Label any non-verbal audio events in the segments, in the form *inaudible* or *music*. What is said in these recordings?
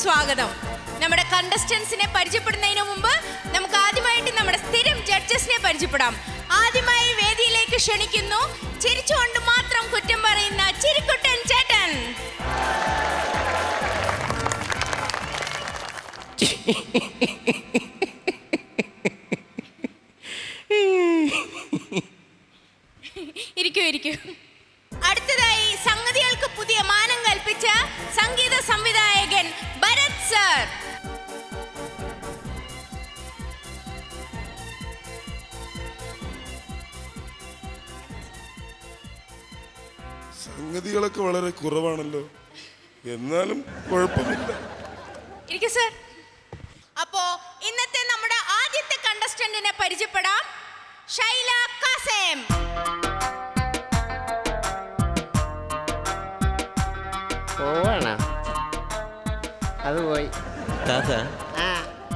സ്വാഗതം. നമ്മുടെ കണ്ടസ്റ്റൻസിനെ പരിചയപ്പെടുന്നതിന് മുമ്പ് നമുക്ക് ആദ്യമായിട്ട് നമ്മുടെ സ്ഥിരം ജഡ്ജസിനെ പരിചയപ്പെടാം. ആദ്യമായി വേദിയിലേക്ക് ക്ഷണിക്കുന്നു ചിരിച്ചുകൊണ്ട് മാത്രം കുറ്റം പറയുന്ന ചിരിക്കുട്ടൻ ചേട്ടൻ. *laughs* സംഗതികളൊക്കെ വളരെ കുറവാണല്ലോ. എന്നാലും കുഴപ്പമില്ല. ഇരിക്കൂ സർ. അപ്പോ ഇന്നത്തെ നമ്മുടെ ആദ്യത്തെ കണ്ടസ്റ്റന്റിനെ പരിചയപ്പെടാം. ഷൈല കാസേം. പോവാണോ? അത് പോയി. താത്ത ആ.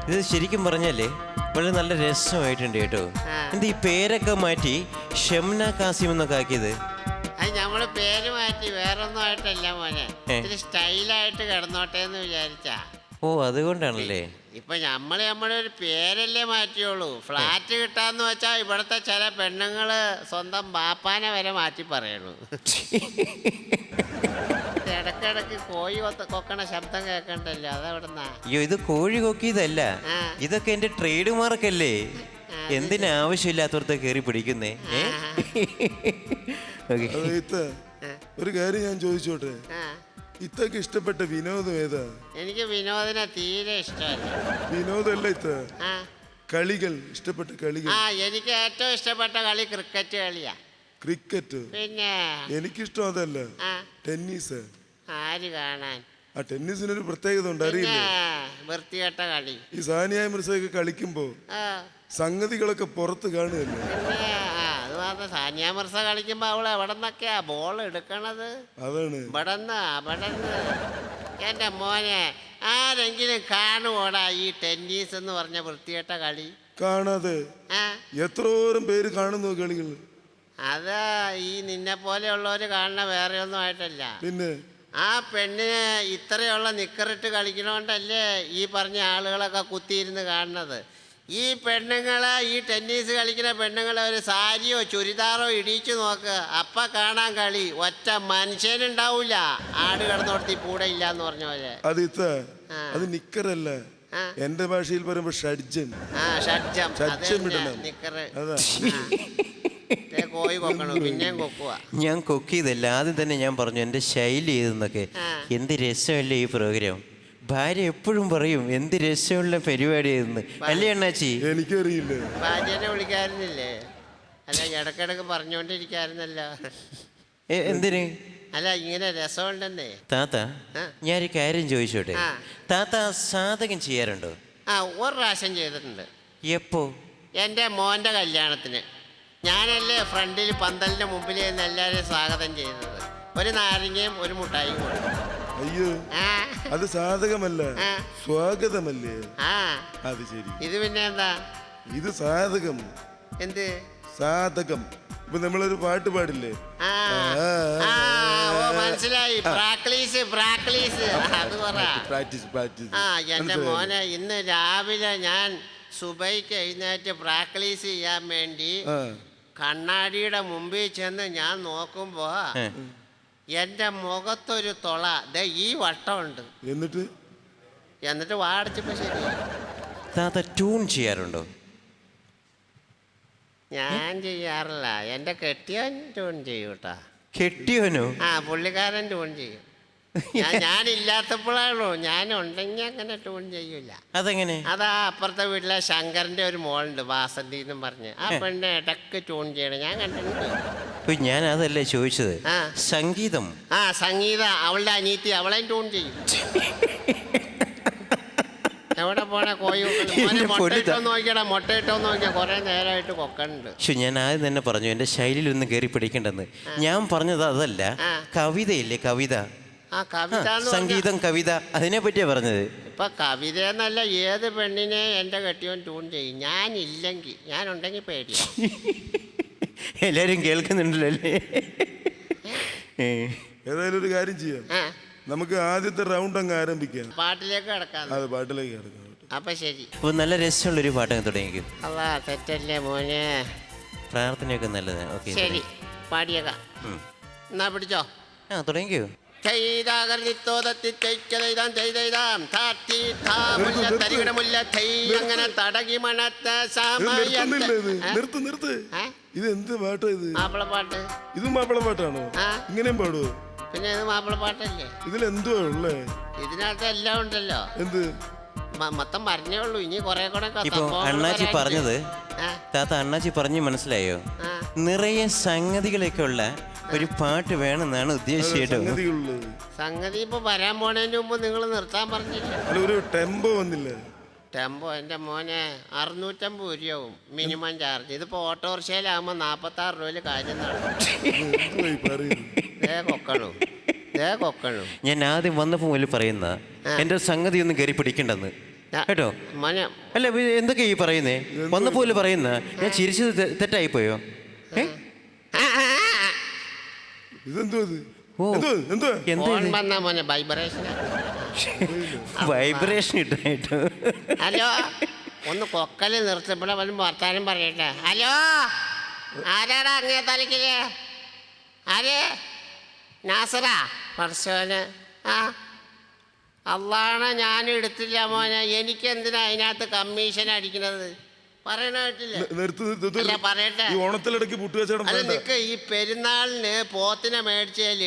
ഇത് ശരിക്കും പറഞ്ഞല്ലേ വളരെ നല്ല രസമായിട്ടുണ്ട് കേട്ടോ. എന്താ ഈ പേരൊക്കെ മാറ്റി ഷംന കാസിം എന്നൊക്കെ ആക്കിയത്? പേര് മാറ്റി വേറൊന്നും ആയിട്ടല്ല മോനെ. ഇത്തിരി സ്റ്റൈലായിട്ട് കിടന്നോട്ടെ എന്ന് വിചാരിച്ചാ. ഓ അതുകൊണ്ടാണല്ലേ? ഇപ്പൊ നമ്മൾ നമ്മുടെ ഒരു പേരല്ലേ മാറ്റിയോളൂ ഫ്ലാറ്റ് കിട്ടാന്ന് വെച്ചാ ഇവിടത്തെ ചില പെണ്ണുങ്ങൾ സ്വന്തം ബാപ്പാനെ വരെ മാറ്റി പറയുള്ളൂ *laughs* ഇടക്കിടക്ക് കോഴി കൊത്ത കൊക്കണ ശബ്ദം കേൾക്കണ്ടല്ലോ അതെവിടുന്നാ? അയ്യോ ഇത് കോഴി കൊക്കിയതല്ല. ആ. ഇതൊക്കെ എന്റെ ട്രേഡ് മാർക്കല്ലേ എന്തിനാ ആവശ്യമില്ലാത്തവർക്ക് കയറി പിടിക്കുന്നേ? ഏ? ഓക്കേ. *laughs* ഒരു കാര്യം ഞാൻ ചോദിച്ചോട്ടെ? ആ. ഇത്തൊക്കെ ഇഷ്ടപ്പെട്ട വിനോദം ഏതാ? എനിക്ക് വിനോദിനെ തീരെ ഇഷ്ടമല്ല. വിനോദമല്ല ഇത്ത. ആ. കളികൾ ഇഷ്ടപ്പെട്ട കളികൾ. ആ എനിക്ക് ഏറ്റവും ഇഷ്ടപ്പെട്ട കളി ക്രിക്കറ്റ് കളിയാ. ക്രിക്കറ്റ്? പിന്നെ? എനിക്കിഷ്ടം അതല്ല. ആ. ടെന്നീസ്. ആര് കാണാൻ? ആ ടെന്നീസിനൊരു പ്രത്യേകത ഉണ്ട് അറിയില്ല അറിയില്ലേ വൃത്തികെട്ട കളി. ഈ സാനിയ മിർസയൊക്കെ കളിക്കുമ്പോ ആ. സംഗതികളൊക്കെ പുറത്ത് കാണുകയല്ലേ? പിന്നെ ആ. അത് മാത്രം സാനിയ മിർസ കളിക്കുമ്പോ അവൾ എവിടെ നിന്നൊക്കെയാ ബോൾ എടുക്കണത്? അതാണ്. ഇവിടെന്ന് അവിടെന്ന്? എന്റെ മോനെ ആരെങ്കിലും കാണുവോടാ ഈ ടെന്നീസ് എന്ന് പറഞ്ഞ വൃത്തികെട്ട കളി? കാണാതെ. ആ? എത്രോരം പേര് കാണുന്നു കളികൾ അത് ഈ നിന്നെ പോലെയുള്ളവർ കാണുന്ന വേറെ ഒന്നും ആയിട്ടല്ല. പിന്നെ? ആ പെണ്ണിന് ഇത്രയുള്ള നിക്കറിട്ട് കളിക്കണോണ്ടല്ലേ ഈ പറഞ്ഞ ആളുകളൊക്കെ കുത്തിയിരുന്ന് കാണുന്നത്? ഈ പെണ്ണുങ്ങളെ ഈ ടെന്നീസ് കളിക്കുന്ന പെണ്ണുങ്ങളെ ഒരു സാരിയോ ചുരിദാറോ ഇടിച്ചു നോക്ക്. അപ്പ കാണാൻ കളി. ഒറ്റ മനുഷ്യനുണ്ടാവൂല. ആട് കിടന്നോടത്തി കൂടെ ഇല്ല എന്ന് പറഞ്ഞ പോലെ. അത് ഇത്ത അത് നിക്കറല്ല. എന്റെ ഭാഷയിൽ പറയുമ്പോ ഷഡ്ജൻ. ഷഡ്ജം. ഷഡ്ജം. നിക്കറ്. ഞാൻ കൊക്കിയതല്ല. ആദ്യം തന്നെ ഞാൻ പറഞ്ഞു എന്റെ ശൈലി ഏതെന്നൊക്കെ. എന്ത് രസമല്ലേ ഈ പ്രോഗ്രാം ഭാര്യ എപ്പോഴും പറയും എന്ത് രസമുള്ള പരിപാടി ഏതെന്ന് അല്ലേ അണ്ണാച്ചി? എനിക്കറിയില്ല. ഭാര്യനെ വിളിക്കാറുന്നില്ലേ അല്ല ഇടക്കിടക്ക് പറഞ്ഞുകൊണ്ടിരിക്കാറുന്നല്ലോ എ- എന്തിന്? അല്ല ഇങ്ങനെ രസമുണ്ടെന്നേ. താത്ത ആ. ഞാനൊരു കാര്യം ചോദിച്ചോട്ടെ? ആ. താത്ത സാധകം ചെയ്യാറുണ്ടോ? ആ ഒരു പ്രാവശ്യം ചെയ്തിട്ടുണ്ട്. എപ്പോ? എന്റെ മോന്റെ കല്യാണത്തിന്. ഞാനല്ലേ ഫ്രണ്ടിൽ പന്തലിന്റെ മുമ്പിൽ നിന്ന് എല്ലാവരെയും സ്വാഗതം ചെയ്തത്. ഒരു നാരങ്ങയും ഒരു മുട്ടായിയും കൊടുത്തു. അയ്യോ അത് സാധകമല്ല. സ്വാഗതമല്ലേ? ആ. അത് ശരി. ഇത് പിന്നെ എന്താ? ഇത് സാധകം. എന്ത്? സാധകം. ഇപ്പൊ നമ്മളൊരു പാട്ട് പാടില്ലേ? ആ. ആ. ഓ മനസ്സിലായി. Practice practice. അത് പ്രാക്ടീസ് പ്രാക്ടീസ് ആ എന്റെ മോനെ ഇന്ന് രാവിലെ ഞാൻ സുബൈക്ക് എഴുന്നേറ്റ് പ്രാക്ടീസ് ചെയ്യാൻ വേണ്ടി കണ്ണാടിയുടെ മുമ്പിൽ ചെന്ന് ഞാൻ നോക്കുമ്പോ. എന്റെ മുഖത്തൊരു തൊള. ദേ ഈ വട്ടമുണ്ട്. എന്നിട്ട്? എന്നിട്ട് വാടിച്ചപ്പോ ശരി. താത്ത ട്യൂൺ ചെയ്യാറുണ്ടോ? ഞാൻ ചെയ്യാറില്ല. എന്റെ കെട്ടിയൻ ട്യൂൺ ചെയ്യൂട്ടാ. കെട്ടിയോനു കെട്ടിയോനോ ആ പുള്ളിക്കാരൻ ട്യൂൺ ചെയ്യും. ഞാൻ ഞാനില്ലാത്തപ്പോഴാണോ ഞാൻ ഉണ്ടെങ്കിൽ അങ്ങനെ ട്യൂൺ ചെയ്യൂല. അതെങ്ങനെ? അതാ അപ്പുറത്തെ വീട്ടിലെ ശങ്കറിന്റെ ഒരു മോളുണ്ട് വാസന്തി എന്നും പറഞ്ഞ്. ആ പെണ്ണ് ഇടയ്ക്ക് ട്യൂൺ ചെയ്യണം. ഞാൻ കണ്ടിട്ടുണ്ട്. ഞാൻ അതല്ലേ ചോദിച്ചത്? ആ. സംഗീതം. ആ സംഗീത. അവളുടെ അനീത്തി അവളെ ട്യൂൺ ചെയ്യും. എവിടെ പോണ കോഴി? മോനെ എന്റെ മുട്ടയിട്ടോ നോക്കിയടാ മുട്ടയിട്ടോ നോക്കിയാ. കുറെ നേരമായിട്ട് കൊക്കണ്ട് പക്ഷെ ഞാൻ ആദ്യം തന്നെ പറഞ്ഞു എന്റെ ശൈലിയിൽ ഒന്ന് കയറി പിടിക്കേണ്ടെന്ന് ഞാൻ പറഞ്ഞത് അതല്ല. ആ. കവിതയില്ലേ കവിത? ആ ആ, കവിത എന്ന് പറഞ്ഞാ- സംഗീതം കവിത അതിനെ പറ്റിയാ പറഞ്ഞത്. ഇപ്പൊ കവിത എന്നല്ല ഏത് പെണ്ണിനെ എന്റെ കെട്ടിയോൻ ട്യൂൺ ചെയ്യും? ഞാനില്ലെങ്കിൽ. ഞാനുണ്ടെങ്കിൽ പേടിയാ. *laughs* എല്ലാരും കേൾക്കുന്നുണ്ടല്ലോ. ഏതായാലും ഒരു കാര്യം ചെയ്യാം. നമുക്ക് ആദ്യത്തെ റൗണ്ട് അങ്ങ് ആരംഭിക്കാം. പാട്ടിലേക്ക് കടക്കാം. അത് പാട്ടിലേക്ക് കടക്കാം. അപ്പൊ ശരി. അപ്പൊ നല്ല രസമുള്ളൊരു പാട്ടങ്ങ് തുടങ്ങിക്കും അല്ലാ തെറ്റല്ലേ മോനെ? പ്രാർത്ഥനയൊക്കെ നല്ലതാണ് ഓക്കെ ശരി. പാടിയേക്കാം. എന്നാ പിടിച്ചോ? ആ തുടങ്ങിക്കോ. അങ്ങനെ തടകി മണത്ത സമയത്ത്. നിർത്ത് നിർത്ത്? ഇത് എന്ത് പാട്ടാ ഇത്? മാപ്പിളപ്പാട്ട് ഇതും മാപ്പിള പാട്ടാണോ? ആ. ഇങ്ങനെയും പാടുവോ? പിന്നെ ഇത് മാപ്പിളപ്പാട്ടല്ലേ ഇതിൽ എന്തുവാ ഉള്ളേ? ഇതിനകത്ത് എല്ലാം ഉണ്ടല്ലോ. എന്ത്? മ- മൊത്തം പറഞ്ഞേ ഉള്ളൂ. ഇനി കുറെ കൂടെ ഒക്കെ സംഭവങ്ങൾ അണ്ണാച്ചി വരാനുണ്ട്. പറഞ്ഞത് ആ, താത്ത അണ്ണാച്ചി പറഞ്ഞ് മനസ്സിലായോ? ആ. നിറയെ സംഗതികളൊക്കെ ഉള്ള ഒരു പാട്ട് വേണമെന്നാണ് ഉദ്ദേശിച്ചത്. സംഗതികളുള്ളത് സംഗതി ഇപ്പൊ വരാൻ പോണതിന് മുമ്പ് നിങ്ങൾ നിർത്താൻ പറഞ്ഞില്ല? അല്ല ഒരു ടെമ്പോ വന്നില്ല? ടെമ്പോ എന്റെ മോനെ അറുന്നൂറ്റമ്പത് രൂപയാവും മിനിമം ചാർജ്. ഇതിപ്പോ ഓട്ടോറിക്ഷയിലാകുമ്പോൾ നാൽപ്പത്തി ആറ് രൂപയിൽ കാര്യം നടക്കും എന്തുവാ ഈ പറയുന്നത് ദേ കൊക്കണു ദേ കൊക്കണു. ഞാൻ ആദ്യം വന്നപ്പോൾ മുതൽ പറയുന്ന എന്റെ സംഗതി ഒന്നും കയറി പിടിക്കണ്ടെന്ന്. കേട്ടോ? മോനെ അല്ല എന്തൊക്കെ എന്തൊക്കെയാ ഈ പറയുന്നേ? വന്നപ്പോൾ മുതൽ പറയുന്ന ഞാൻ ചിരിച്ചത് തെറ്റായി പോയോ ഏ? എന്തോ എന്താ? മോനെ വൈബ്രേഷൻ *laughs* വൈബ്രേഷൻ ഇട്ടായിട്ട്. ഹലോ ഒന്ന് കൊക്കൽ നിർത്തപ്പെടെ വല്ല വർത്താനം പറയട്ടെ. ഹലോ ആരാടാ അങ്ങേ തലക്കിൽ ആര്? നാസറാ? പർശോന് ആ അള്ളാണ് ഞാൻ എടുത്തില്ല മോനെ. എനിക്ക് എന്തിനാ അതിനകത്ത് കമ്മീഷൻ നി- നിർത്ത് നിർത്ത് നിർത്ത്. അല്ല, പറയട്ടെ. ഈ ഓണത്തിലിടയ്ക്ക് പുട്ടുകച്ചവടം അല്ല വേണ്ട നിക്ക് ഈ പെരുന്നാളിന് പോത്തിനെ മേടിച്ചാൽ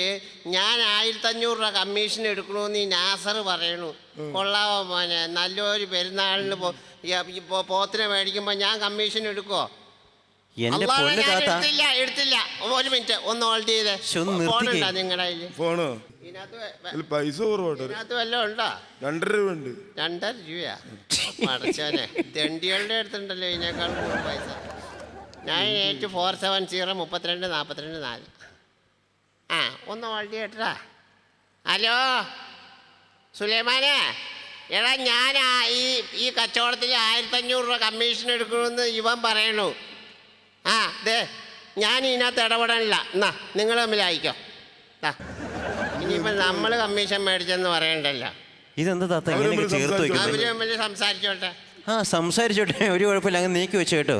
ഞാൻ ആയിരത്തി അഞ്ഞൂറ് രൂപ കമ്മീഷൻ എടുക്കണമെന്ന് ഈ നാസർ പറയണു. കൊള്ളാവോ മോനെ. നല്ലൊരു പെരുന്നാളിന് പോ- ഈ- ഈ പോ- പോത്തിനെ മേടിക്കുമ്പോ ഞാൻ കമ്മീഷൻ എടുക്കോ പൊണ്ണ് ഞാൻ താത്ത. എടുത്തില്ല എടുത്തില്ല. ഒരു മിനിറ്റ് ഒന്ന് ഹോൾഡ് ചെയ്തേ. ഫോണുണ്ടോ നിങ്ങളുടെ കയ്യിൽ? ഫോണോ? ഇതിനകത്ത് വെ- വെ- ഇതിൽ പൈസ കുറവാട്ടോ. ഇതിനകത്ത് വല്ലതും ഉണ്ടോ? രണ്ടര രൂപ ഉണ്ട് രണ്ടര രൂപയാ? പടച്ചോനെ തെണ്ടികളുടെ അടുത്തുണ്ടല്ലോ ഇതിനേക്കാൾ കൂടുതൽ പൈസ. Nine eight four seven zero മുപ്പത്തിരണ്ട് നാൽപ്പത്തിരണ്ട് നാല്. ആ ഒന്ന് ഹോൾഡ് കേട്ടാ ഹലോ? സുലൈമാനെ? എടാ ഞാൻ ആ- ഈ ഈ കച്ചവടത്തിൽ ആയിരത്തഞ്ഞൂറ് രൂപ കമ്മീഷൻ എടുക്കണമെന്ന് ഇവൻ പറയണു ആ ദേ ഞാൻ ഇതിനകത്ത് ഇടപെടാനില്ല. എന്നാ നിങ്ങൾ തമ്മിൽ അയക്കോ ദാ. ഇനിയിപ്പം നമ്മൾ കമ്മീഷൻ മേടിച്ചെന്ന് പറയണ്ടല്ലോ. ഇതെന്താ താത്ത അവർ ഇങ്ങനെയൊക്കെ തമ്മിൽ ചേർത്ത് വെക്കുന്നത്? അവർ തമ്മിൽ സംസാരിച്ചോട്ടെ. ആ സംസാരിച്ചോട്ടെ *laughs* ഒരു കുഴപ്പമില്ല അങ്ങ് നീക്കി വെച്ചു കേട്ടോ.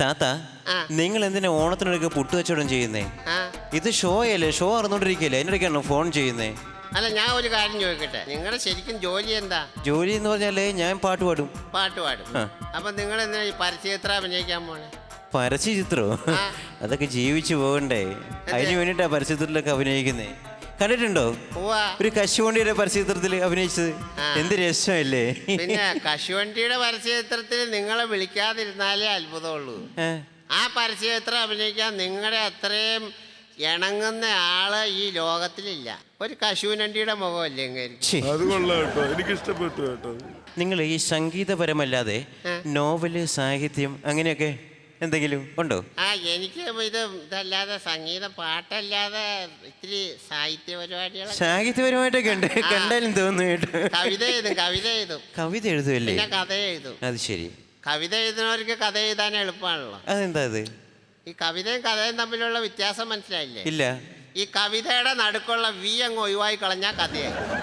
താത്ത ആ. നിങ്ങൾ എന്തിനാ ഓണത്തിനിടയ്ക്ക് പുട്ട് വെച്ചോടും ചെയ്യുന്നേ? ആ. ഇത് ഷോ അല്ലേ? ഷോ അറിഞ്ഞോണ്ടിരിക്കല്ലേ? അതിനിടയ്ക്കാണോ ഫോൺ ചെയ്യുന്നേ? അല്ല ഞാൻ ഒരു കാര്യം ചോദിക്കട്ടെ. നിങ്ങളുടെ ശരിക്കും ജോലി എന്താ? ജോലി എന്ന് പറഞ്ഞാലേ ഞാൻ പാട്ട് പാടും. പാട്ട് പാടും. ആ. അപ്പൊ നിങ്ങൾ എന്തിനാ ഈ പരസ്യചിത്ര അഭിനയിക്കാൻ പോണേ? പരസ്യചിത്രോ ചിത്രവും അതൊക്കെ ജീവിച്ചു പോകണ്ടേ? അതിന് വേണ്ടിയിട്ടാ പരസ്യചിത്രത്തിലൊക്കെ അഭിനയിക്കുന്നേ. കണ്ടിട്ടുണ്ടോ? ഒരു കശുവണ്ടിയുടെ പരസ്യചിത്രത്തിൽ അഭിനയിച്ചത്. എന്ത് രസമല്ലേ? പിന്നെ കശുവണ്ടിയുടെ പരസ്യചിത്രത്തിൽ നിങ്ങളെ വിളിക്കാതിരുന്നാലേ അത്ഭുതമുള്ളൂ. ആ പരസ്യചിത്രം അഭിനയിക്കാൻ നിങ്ങളുടെ അത്രയും ഇണങ്ങുന്ന ആൾ ഈ ലോകത്തിലില്ല. ഒരു കശുവിനണ്ടിയുടെ മുഖമല്ലേ അത് കൊള്ളാം കേട്ടോ. എനിക്ക് ഇഷ്ടപ്പെട്ടു കേട്ടോ. നിങ്ങൾ ഈ സംഗീതപരമല്ലാതെ. നോവൽ സാഹിത്യം അങ്ങനെയൊക്കെ എന്തെങ്കിലും ഉണ്ടോ? ആ എനിക്ക് ഇത് ഇതല്ലാതെ സംഗീതം പാട്ടല്ലാതെ ഇത്തിരി സാഹിത്യ പരിപാടികൾ സാഹിത്യപരമായിട്ടൊക്കെ ഉണ്ട്. കണ്ടാലും തോന്നുന്നു കേട്ടോ. കവിത എഴുതും കവിത എഴുതും. കവിത എഴുതുമല്ലേ പിന്നെ കഥ എഴുതും. അത് ശരി. കവിത എഴുതുന്നവർക്ക് കഥ എഴുതാൻ എളുപ്പമാണല്ലോ. അതെന്താ അത്? ഈ കവിതയും കഥയും തമ്മിലുള്ള വ്യത്യാസം മനസ്സിലായില്ലേ? ഇല്ല. ഈ കവിതയുടെ നടുക്കുള്ള വി അങ്ങ് ഒഴിവായി കളഞ്ഞാൽ കഥയായി.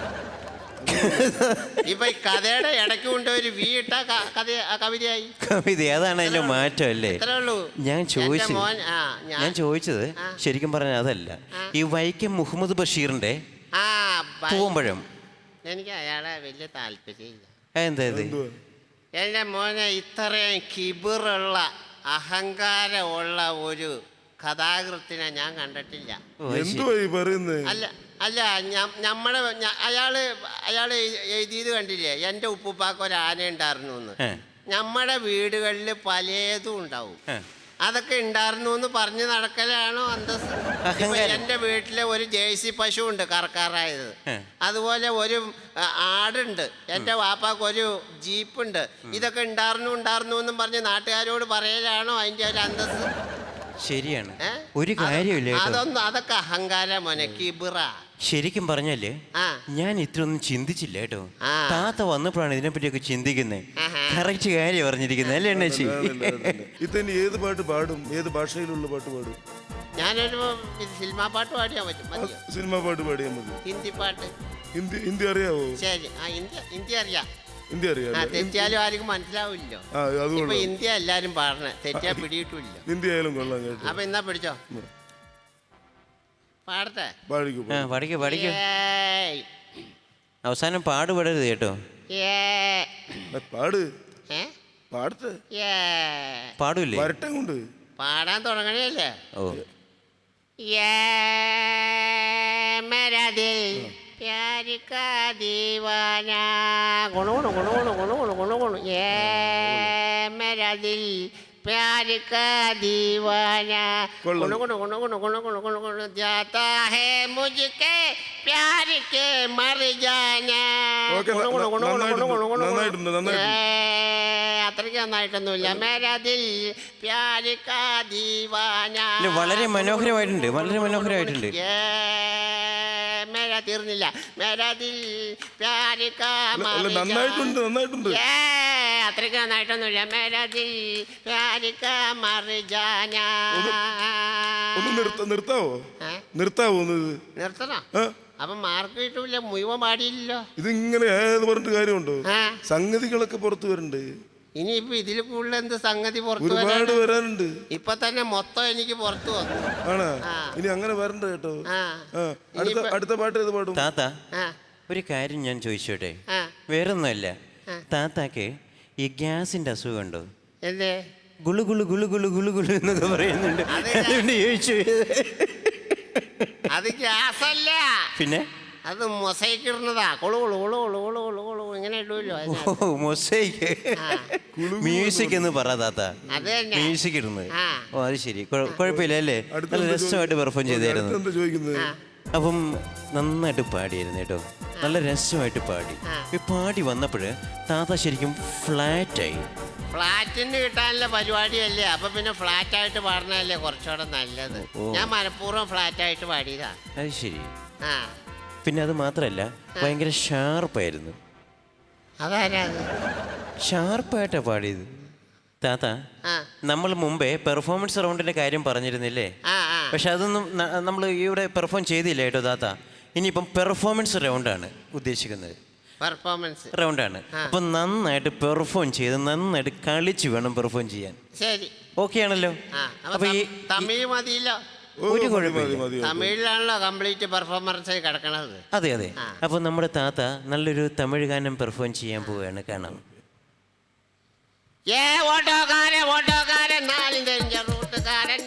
ഇപ്പൊ ഈ കഥയുടെ ഇടയ്ക്ക് കൊണ്ട് ഒരു വി ഇട്ട കഥ കവിതയായി. കവിത അതാണ് അതിന്റെ മാറ്റം അല്ലേ ഉള്ളൂ ഞാൻ ചോദിച്ചത് മോൻ ആ ഞാൻ ഞാൻ ചോദിച്ചത് ശരിക്കും പറഞ്ഞാൽ അതല്ല. ഈ വൈക്കം മുഹമ്മദ് ബഷീറിന്റെ ആ ബൈ- പൂവമ്പഴം. എനിക്ക് അയാളെ വലിയ താല്പര്യമില്ല. ഇത്? എന്റെ മോനെ ഇത്രയും കിബിറുള്ള അഹങ്കാരമുള്ള ഒരു കഥാകൃത്തിനെ ഞാൻ കണ്ടിട്ടില്ല. ഓ, അത് ശരി. എന്തുവാ ഈ പറയുന്നേ? അല്ല അല്ല നമ്മുടെ അയാൾ അയാൾ എഴു- എഴുതിയത് കണ്ടില്ലേ? എന്റെ ഉപ്പുപ്പാക്ക് ഒരു ആന ഉണ്ടായിരുന്നു എന്ന്. നമ്മുടെ വീടുകളിൽ പലതും ഉണ്ടാവും. അതൊക്കെ ഉണ്ടായിരുന്നു എന്ന് പറഞ്ഞു നടക്കലാണോ അന്തസ് എന്റെ എന്റെ വീട്ടിലെ ഒരു ജേഴ്സി പശു ഉണ്ട് കറക്കാറായത്. അതുപോലെ ഒരു ആടുണ്ട്. എന്റെ വാപ്പാക്ക് ഒരു ജീപ്പുണ്ട്. ഇതൊക്കെ ഉണ്ടായിരുന്നു ഉണ്ടായിരുന്നു എന്നും പറഞ്ഞ് നാട്ടുകാരോട് പറയലാണോ അതിന്റെ ഒരു അന്തസ് ശരിയാണ്. ഒരു കാര്യമില്ല അതൊന്നും അതൊക്കെ അഹങ്കാരമോനെ കിബിറ. ശരിക്കും പറഞ്ഞല്ലേ ഞാൻ ഇത്രയൊന്നും ചിന്തിച്ചില്ല കേട്ടോ. താത്ത വന്നപ്പോഴാണ് ഇതിനെ പറ്റിയൊക്കെ ചിന്തിക്കുന്നത്. കറക്റ്റ് കാര്യം പറഞ്ഞിരിക്കുന്നത് അല്ലേ എണ്ണേച്ചി. ഇത്തന്നെ ഏത് പാട്ട് പാടും? ഏത് ഭാഷയിലുള്ള പാട്ട് പാടും? ഞാനൊരു സിനിമാ പാട്ട് പാടിയാൽ പറ്റും സിനിമ പാട്ട് പാടിയാൽ മതി. ഹിന്ദി പാട്ട്. ഹിന്ദി ഹിന്ദി അറിയാവോ? ശരി. ആ ഹിന്ദി ഇന്ത്യ അറിയാം. ഹിന്ദി അറിയാം തെറ്റിയാലും ആർക്കും മനസ്സിലാവില്ലോ ഇപ്പൊ ഇന്ത്യ എല്ലാരും പാടണേ. തെറ്റിയാ പിടിയിട്ടില്ല ഹിന്ദി ആയാലും കൊള്ളാം കേട്ടോ. അപ്പൊ എന്നാ പിടിച്ചോ പാടത്തെ പഠിക്കും പഠിക്കും പഠിക്കും അവസാനം പാടുപെടരുത് കേട്ടോ പാട് പാടത്ത് പാടൂലേ വരട്ടെ കൊണ്ട് പാടാൻ തുടങ്ങണല്ലേ ഓ മരതിൽ प्यार का दीवाना गुणगुण गुणगुण गुणगुण गुणगुण ये मेरा दिल प्यार का दीवाना കൊള്ളാം. गुणु गुणु गुणु गुणु गुणु गुणु गुणु गुणु जाता है मुझके प्यार के मर जाना ഓക്കേ, गुणु गुणु गुणु गुणु गुणु गुणु गुणु നന്നായിട്ടുണ്ട്, നന്നായിട്ടുണ്ട്. ഏ, അത്രയ്ക്ക് നന്നായിട്ടൊന്നുമില്ല മേരാ ദിൽ പ്യാർ കാ ദീവാന ഇല്ല, വളരെ മനോഹരമായിട്ടുണ്ട് വളരെ മനോഹരമായിട്ടുണ്ട് ഏ, മേരാ തീർന്നില്ല മേരാ ദിൽ പ്യാർ കാ അല്ല, അല്ല മർ നന്നായിട്ടുണ്ട് നന്നായിട്ടുണ്ട് ഏ, അത്രയ്ക്ക് നന്നായിട്ടൊന്നുമില്ല ജാന ഒന്ന് നിർത്ത നിർത്താവോ? നിർത്താവോ ഒന്ന് ഇത്? നിർത്തണോ? ആ? അപ്പൊ മാർക്ക് കിട്ടൂല മുഴുവൻ പാടിയില്ലല്ലോ. ഇതിങ്ങനെ ഏത് പറഞ്ഞിട്ട് കാര്യമുണ്ടോ? ആ. സംഗതികളൊക്കെ പുറത്തു വരണ്ട്. ഇനിയിപ്പോ ഇതിൽ കൂടുതൽ എന്ത് സംഗതി പുറത്തു ഒരുപാട് വരാനാ? വരാനുണ്ട്. ഇപ്പൊ തന്നെ മൊത്തം എനിക്ക് പുറത്തു വന്നു. ആണോ? ആ. ഇനി അങ്ങനെ വരണ്ട കേട്ടോ. ആ. ആ. അടുത്ത ഇനിയിപ്പോ- അടുത്ത പാട്ട് ഏത് പാടും? താത്ത ആ. ഒരു കാര്യം ഞാൻ ചോദിച്ചോട്ടെ? ആ. വേറൊന്നുമല്ല. താത്താക്ക് ഈ ഗ്യാസിന്റെ അസുഖമുണ്ടോ എന്തേ? ഗുളു ഗുളു ഗുളു ഗുളു ഗുളു ഗുളു എന്നൊക്കെ പറയുന്നുണ്ട്. അത് അതുകൊണ്ട് ചോദിച്ചു. അത് ഗ്യാസല്ല. പിന്നെ? അത് മൊസൈക്ക് ഇടുന്നതാ. കൊളു കൊളു കൊളു കൊളു കൊളു കൊളു കൊളു ഇങ്ങനെ ഇടുമല്ലോ ഓ മൊസൈക്ക്. ആ. മ്യൂസിക് എന്ന് പറ താത്ത. അത് തന്നെ മ്യൂസിക് ഇടുന്നത്. ആ. ഓ അത് ശരി. കുഴ- കുഴപ്പമില്ല അല്ലേ? അടുത്ത നല്ല എന്താ രസമായിട്ട് പെർഫോം ചെയ്തായിരുന്നു. ചോദിക്കുന്നത്? അപ്പം നന്നായിട്ട് പാടിയായിരുന്നു കേട്ടോ. നല്ല രസമായിട്ട് പാടി. ഈ പാടി വന്നപ്പോൾ താത്ത ശരിക്കും ഫ്ലാറ്റായി. ഫ്ലാറ്റിന് കിട്ടാനുള്ള പരിപാടിയല്ലേ? അപ്പൊ പിന്നെ ഫ്ലാറ്റ് ആയിട്ട് പാടുന്നതല്ലേ കുറച്ചുകൂടെ നല്ലത്. ഞാൻ മനഃപൂർവം ഫ്ലാറ്റ് ആയിട്ട് പാടിയതാ. അത് ശരി. ആ. പിന്നെ അത് മാത്രമല്ല ഭയങ്കര ഷാർപ്പായിരുന്നു. അതാരാ അത്? ഷാർപ്പായിട്ടാ പാടിയത്. താത്ത നമ്മൾ മുമ്പേ പെർഫോമൻസ് റൗണ്ടിന്റെ കാര്യം പറഞ്ഞിരുന്നില്ലേ? പക്ഷെ അതൊന്നും നമ്മൾ ഇവിടെ പെർഫോം ചെയ്തില്ല കേട്ടോ താത്ത ഇനിയിപ്പം പെർഫോമൻസ് റൗണ്ടാണ് ഉദ്ദേശിക്കുന്നത്. പെർഫോമൻസ് റൗണ്ടാണ് അപ്പൊ നന്നായിട്ട് പെർഫോം ചെയ്ത് നന്നായിട്ട് കളിച്ച് വേണം പെർഫോം ചെയ്യാൻ. ശരി. ഓക്കെ ആണല്ലോ. അപ്പൊ ഈ തമിഴ് മതിയല്ലോ. ഒരു കുഴപ്പമില്ല. തമിഴിലാണല്ലോ കംപ്ലീറ്റ് പെർഫോമൻസ് കിടക്കണത്. അതെ അതെ. അപ്പൊ അപ്പോൾ നമ്മുടെ താത്ത നല്ലൊരു തമിഴ് ഗാനം പെർഫോം ചെയ്യാൻ പോവുകയാണ്. കാണാം. ഏ ഓട്ടോക്കാരൻ ഓട്ടോക്കാരൻ നാലും തെരഞ്ഞ റൂട്ടുകാരൻ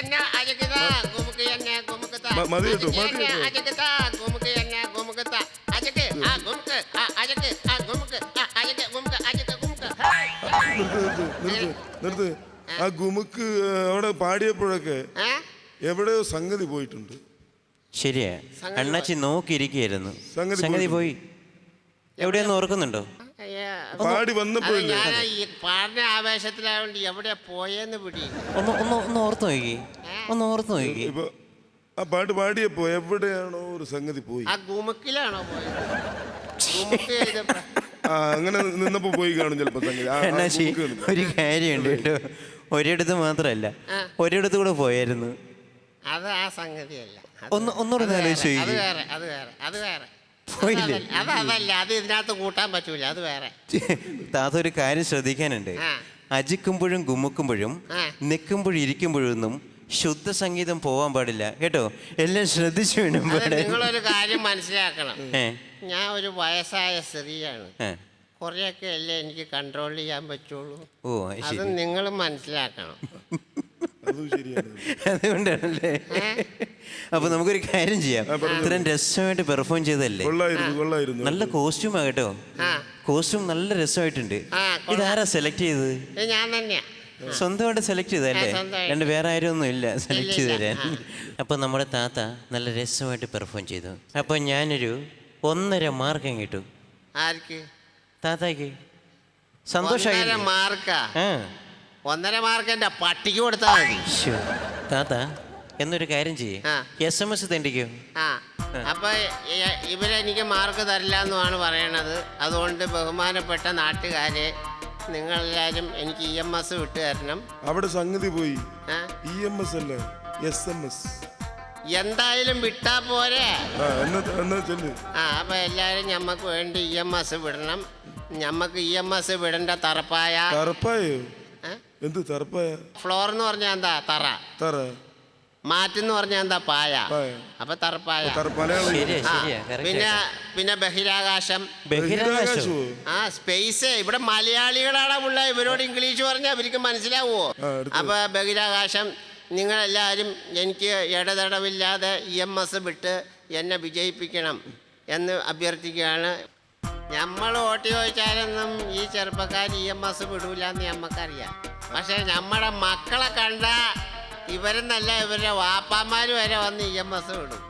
എന്നെ അജക്കുതാ ഗുമുക്ക് എന്നെ ഗുമുക്കുതാ മ- മതി കേട്ടോ, മതി എന്നെ കേട്ടോ. ഗുമുക്ക് എന്നെ അജക്ക് ആ ഗുമുക്ക് ആ അജക്ക് ആ ഗുമുക്ക് ആ അജക്ക് ഗുമുക്ക് അജക്ക് ഗുമുക്ക് നിർത്ത് നിർത്ത് നിർത്ത് നിർത്ത്. ആ ഗുമുക്ക് അവിടെ പാടിയപ്പോഴൊക്കെ ഏ എവിടെയോ സംഗതി പോയിട്ടുണ്ട്. ശരിയാ. അണ്ണാച്ചി നോക്കിയിരിക്കുകയായിരുന്നു. സംഗതി സംഗതി പോയി. എവിടെയെന്ന് ഓർക്കുന്നുണ്ടോ? പാടി വന്നപ്പോഴല്ലേ ഞാൻ ഈ പാടിന ആവേശത്തിലായോണ്ട് എവിടെ പോയെന്ന് പിടി. ഒന്ന് ഒന്ന് ഒന്ന് ഓർത്ത് നോക്കി. ഒന്ന് ഓർത്ത് നോക്കി. ഇപ്പൊ ആ പാട്ട് പാടിയപ്പോ എവിടെയാണോ ഒരു സംഗതി പോയി. ആ ഗുമുക്കിലാണോ പോയത്? ഗുമുക്ക് ചെയ്തപ്പോ ആ അങ്ങനെ നിന്നപ്പോ പോയി കാണും ചിലപ്പോ സംഗതി. ആ, ആ ഗുമുക്ക് നിന്നു. ഒരു കാര്യമുണ്ട് കേട്ടോ. ഒരിടത്ത് മാത്രമല്ല ആ. ഒരിടത്ത് കൂടെ പോയായിരുന്നു. അത് ആ സംഗതിയല്ല. അത് ഒന്ന് ഒന്നുകൂടെ അത് ആലോചിച്ച് അത്. വേറെ അത് വേറെ അത് വേറെ. പോയില്ലേ? അത് അതല്ല അത് ഇതിനകത്ത് കൂട്ടാൻ പറ്റൂല. അത് വേറെ. കാര്യം ശ്രദ്ധിക്കാനുണ്ട്. ആ. അജിക്കുമ്പോഴും ഗുമ്മുക്കുമ്പോഴും ആ. നിൽക്കുമ്പോഴും ഇരിക്കുമ്പോഴൊന്നും ശുദ്ധ സംഗീതം പോവാൻ പാടില്ല. കേട്ടോ? എല്ലാം ശ്രദ്ധിച്ചു വേണം അത് പാടാൻ നിങ്ങളൊരു കാര്യം മനസ്സിലാക്കണം. ഏ. ഞാൻ ഒരു വയസ്സായ സ്ത്രീയാണ്. ഏ. കുറെയൊക്കെ അല്ലേ എനിക്ക് കൺട്രോൾ ചെയ്യാൻ പറ്റുള്ളൂ. ഓ അത് നിങ്ങൾ മനസ്സിലാക്കണം. അതുകൊണ്ടാണല്ലേ? അപ്പൊ നമുക്കൊരു കാര്യം ചെയ്യാം. ഇത്രയും രസമായിട്ട് പെർഫോം ചെയ്തല്ലേ നല്ല കോസ്റ്റ്യൂം ആകട്ടോ ആ. കോസ്റ്റ്യൂം നല്ല രസമായിട്ടുണ്ട്. ഇതാരാ സെലക്ട് ചെയ്തത്? ഞാൻ തന്നെയാ. സ്വന്തമായിട്ട് സെലക്ട് ചെയ്തല്ലേ. രണ്ട് വേറെ ആരും ഒന്നും ഇല്ല സെലക്ട് ചെയ്ത്. തരാൻ അപ്പൊ നമ്മുടെ താത്ത നല്ല രസമായിട്ട് പെർഫോം ചെയ്തു. അപ്പൊ ഞാനൊരു ഒന്നര മാർക്ക് കിട്ടും ആർക്ക്? താത്താക്ക് സന്തോഷമായി മാർക്കാ ആ. ഒന്നര മാർക്ക് എന്റെ പട്ടിക്ക് കൊടുത്താൽ മതി. ശ്ശോ. താത്ത എന്നൊരു കാര്യം ചെയ്യേ. ആ. എസ് എം എസ് തെണ്ടിക്കോ ആ. അപ്പൊ ഇ- ഇവരെനിക്ക് മാർക്ക് തരില്ല എന്നുമാണ് പറയണത്. അതുകൊണ്ട് ബഹുമാനപ്പെട്ട നാട്ടുകാരെ നിങ്ങളെല്ലാവരും എനിക്ക് ഇ എം എസ് വിട്ടു തരണം. അവിടെ സംഗതി പോയി. ആ? ഇ എം എസ് അല്ല? S M S. എന്തായാലും വിട്ടാ പോരെ. ആ എന്നാ എന്നാ ചെല്ല്. ആ അപ്പൊ എല്ലാരും ഞമ്മക്ക് വേണ്ടി ഇ എം എസ് വിടണം. ഞമ്മക്ക് ഇ എം എസ് വിടേണ്ട തറപ്പായ. തറപ്പായോ? എന്ത് തറപ്പായ? ഫ്ലോർ എന്ന് പറഞ്ഞാൽ എന്താ? തറ. തറ. മാറ്റെന്ന് പറഞ്ഞാൽ എന്താ? പായ. പായ. അപ്പൊ തറപ്പായ. ശരിയാ ആ, ശരിയാ പിന്നെ പിന്നെ ബഹിരാകാശം. ബഹിരാകാശം ബഹിരാകാശമോ? ആ സ്പേസ് ഇവിടെ മലയാളികളാണ് ഉള്ള ഇവരോട് ഇംഗ്ലീഷ് പറഞ്ഞാൽ അവർക്ക് മനസ്സിലാവുമോ ആ. അപ്പൊ ബഹിരാകാശം നിങ്ങളെല്ലാവരും എനിക്ക് ഇടതടവില്ലാതെ ഇ എം എസ് വിട്ട് എന്നെ വിജയിപ്പിക്കണം എന്ന് അഭ്യർത്ഥിക്കുകയാണ്. നമ്മൾ വോട്ട് ചോദിച്ചാലൊന്നും ഈ ചെറുപ്പക്കാർ ഇ എം എസ് വിടൂല എന്ന് നമ്മക്കറിയാം. പക്ഷെ നമ്മുടെ മക്കളെ കണ്ട ഇവരെന്നല്ല ഇവരുടെ വാപ്പാമാര് വരെ വന്ന് ഇ എം എസ് വിടും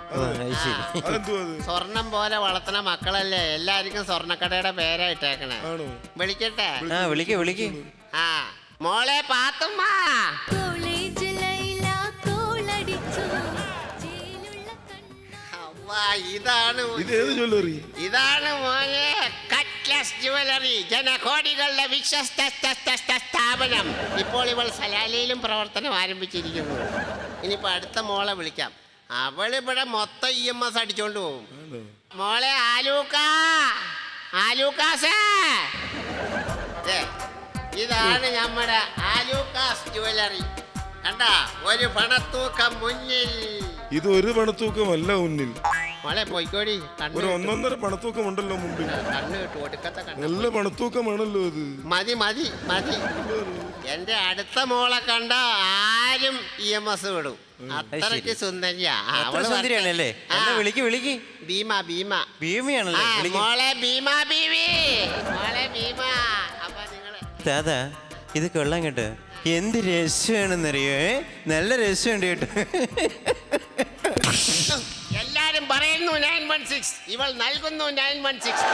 സ്വർണം പോലെ വളർത്തണ മക്കളല്ലേ? എല്ലാവർക്കും സ്വർണക്കടയുടെ പേരാ ഇട്ടേക്കണേ വിളിക്കട്ടെ? ആ വിളിക്ക് വിളിക്ക്. ആ മോളെ പാത്തുമ്മ. ഇതാണ് ഇത് ഏത് ജ്വല്ലറി? ഇതാണ് മോനെ കട്ട്ലസ് ജുവലറി ജനകോടികളുടെ വിശ്വസ്ത സ്ത- സ്ത- സ്ത- സ്ഥാപനം ഇപ്പോൾ ഇവൾ സലാലയിലും പ്രവർത്തനം ആരംഭിച്ചിരിക്കുന്നു. ഇനിയിപ്പോൾ അടുത്ത മോളെ വിളിക്കാം. അവൾ ഇവിടെ മൊത്തം ഇ എം എസ് അടിച്ചോണ്ട് പോകും. മോളെ ആലൂക്ക. ഇതാണ് നമ്മുടെ ആലൂക്കാസ് ജുവലറി കണ്ട? ഒരു പണത്തൂക്കം മുന്നിൽ. ഇത് ഒരു പണത്തൂക്കമല്ല മുന്നിൽ. മോളെ പോയിക്കോടി. ഒരു ഒന്നൊന്നര പണത്തൂക്കം ഉണ്ടല്ലോ മുമ്പിൽ കണ്ണ് കിട്ടു. ഒടുക്കത്തെ കണ്ണ്. നല്ല പണത്തൂക്കമാണല്ലോ അത് മതി മതി മതി. എന്റെ അടുത്ത മോളെ കണ്ട ആരും ഇ എം എസ് വിടും. അത്രയ്ക്ക് സുന്ദരിയാ. ആ, അത്ര അവൾ സുന്ദരിയാണല്ലേ? ആ, എന്നാ വിളിക്ക് വിളിക്ക്. ഭീമ ഭീമ. ആ ഭീമയാണല്ലേ വിളിക്ക്. മോളെ ഭീമ ബീവി മോളെ ഭീമ. അപ്പൊ നിങ്ങൾ ദാദാ ഇത് കൊള്ളാൻ കേട്ടോ. എന്ത് രസമാണെന്നറിയോ ഏ? നല്ല രസമുണ്ട് കേട്ടോ. നൽകുന്നു നയൻ വൺ സിക്സ്. ഇവൾ നൽകുന്നു നയൻ വൺ സിക്സ്.